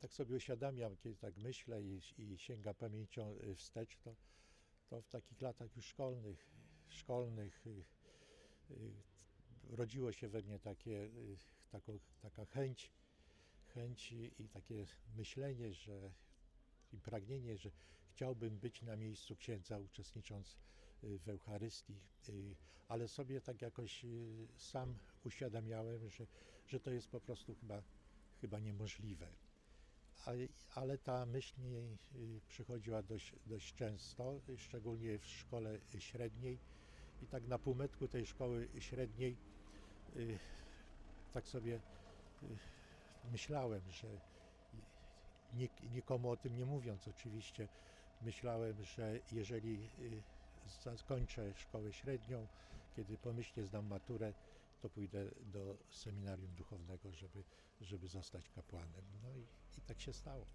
tak sobie uświadamiam, kiedy tak myślę i, i pamięcią y, wstecz, to, to w takich latach już szkolnych, szkolnych y, y, rodziło się we mnie takie, taka chęć, chęć i takie myślenie, że i pragnienie, że chciałbym być na miejscu księdza, uczestnicząc w Eucharystii, ale sobie tak jakoś sam uświadamiałem, że, że to jest po prostu chyba, chyba niemożliwe. Ale ta myśl mi y, przychodziła dość, dość często, szczególnie w szkole średniej i tak na półmetku tej szkoły średniej y, tak sobie y, myślałem, że nik, nikomu o tym nie mówiąc oczywiście, myślałem, że jeżeli zakończę szkołę średnią, kiedy pomyślnie zdam maturę, to pójdę do seminarium duchownego, żeby, żeby zostać kapłanem. No tak się stało.